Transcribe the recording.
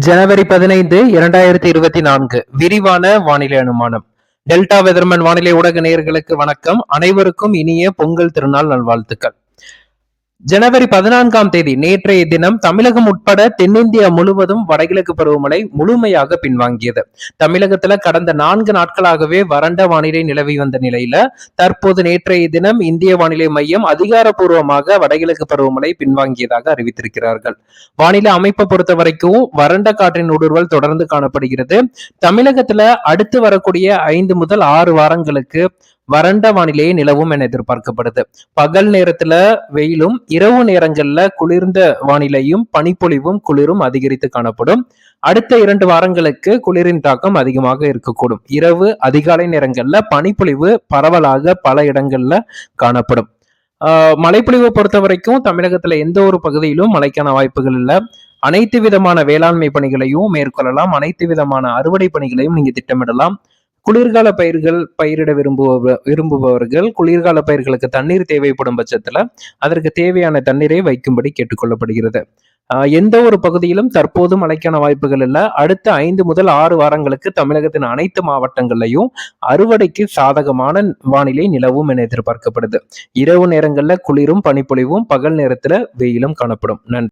ஜனவரி பதினைந்து இரண்டாயிரத்தி இருபத்தி நான்கு. விரிவான வானிலை அனுமானம். டெல்டா வெதர்மன் வானிலை ஊடக நேயர்களுக்கு வணக்கம். அனைவருக்கும் இனிய பொங்கல் திருநாள் நல்வாழ்த்துக்கள். ஜனவரி பதினான்காம் தேதி நேற்றைய தினம் தமிழகம் உட்பட தென்னிந்தியா முழுவதும் வடகிழக்கு பருவமழை முழுமையாக பின்வாங்கியது. தமிழகத்துல கடந்த நான்கு நாட்களாகவே வறண்ட வானிலை நிலவி வந்த நிலையில தற்போது நேற்றைய தினம் இந்திய வானிலை மையம் அதிகாரப்பூர்வமாக வடகிழக்கு பருவமழை பின்வாங்கியதாக அறிவித்திருக்கிறார்கள். வானிலை அமைப்பை பொறுத்த வரைக்கும் வறண்ட காற்றின் ஊடுருவல் தொடர்ந்து காணப்படுகிறது. தமிழகத்துல அடுத்து வரக்கூடிய ஐந்து முதல் ஆறு வாரங்களுக்கு வறண்ட வானிலையே நிலவும் என எதிர்பார்க்கப்படுது. பகல் நேரத்துல வெயிலும் இரவு நேரங்கள்ல குளிர்ந்த வானிலையும் பனிப்பொழிவும் குளிரும் அதிகரித்து காணப்படும். அடுத்த இரண்டு வாரங்களுக்கு குளிரின் தாக்கம் அதிகமாக இருக்கக்கூடும். இரவு அதிகாலை நேரங்கள்ல பனிப்பொழிவு பரவலாக பல இடங்கள்ல காணப்படும். ஆஹ் மழைப்பொழிவை பொறுத்த வரைக்கும் தமிழகத்துல எந்த ஒரு பகுதியிலும் மழைக்கான வாய்ப்புகள் இல்லை. அனைத்து விதமான வேளாண்மை பணிகளையும் மேற்கொள்ளலாம். அனைத்து விதமான அறுவடை பணிகளையும் நீங்க திட்டமிடலாம். குளிர்கால பயிர்கள் பயிரிட விரும்புபவர் விரும்புபவர்கள் குளிர்கால பயிர்களுக்கு தண்ணீர் தேவைப்படும் பட்சத்துல அதற்கு தேவையான தண்ணீரை வைக்கும்படி கேட்டுக்கொள்ளப்படுகிறது. ஆஹ் எந்த ஒரு பகுதியிலும் தற்போது மழைக்கான வாய்ப்புகள் இல்லை. அடுத்த ஐந்து முதல் ஆறு வாரங்களுக்கு தமிழகத்தின் அனைத்து மாவட்டங்கள்லையும் அறுவடைக்கு சாதகமான வானிலை நிலவும் என எதிர்பார்க்கப்படுது. இரவு நேரங்களில் குளிரும் பனிப்பொழிவும் பகல் நேரத்தில் வெயிலும் காணப்படும். நன்றி.